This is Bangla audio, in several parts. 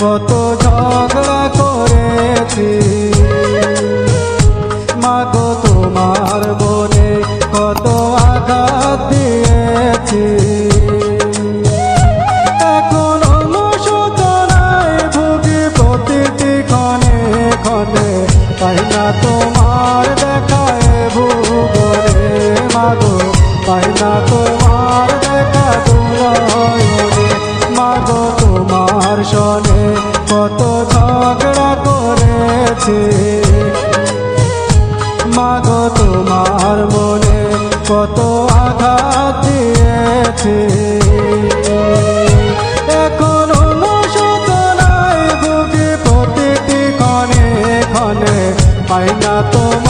foto তোমার মনে কত আঘাত দিয়েছে। এখনও প্রতিটি ক্ষণে ক্ষণে পাই না তোমার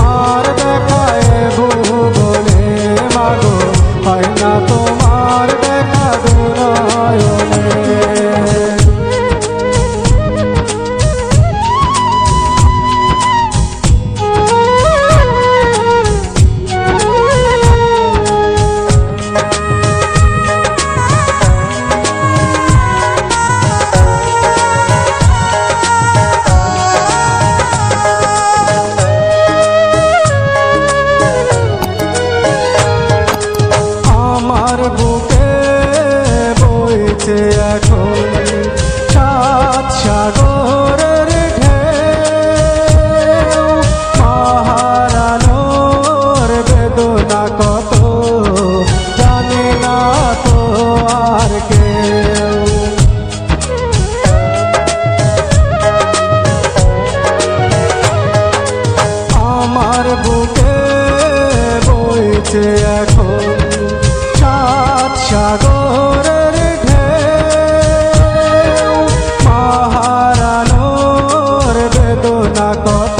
আর কেউ। আমার বুকে বইছে এখন সাত সাগরের ঢেউ। মহারানোর বেদনা কত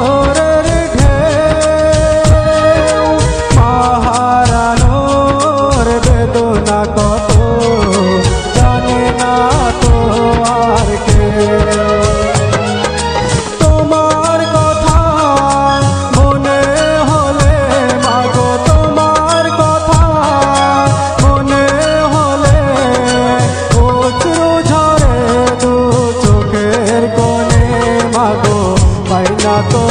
বেদনা কত, জানে না তো আর কেউ তোমার কথা মনে হলে, মাগো, তোমার কথা মনে হলে, অশ্রু ঝরে দু চোখের কোণে, মাগো, পাই না তোমার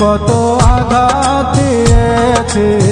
কত আঘাত দিয়েছে।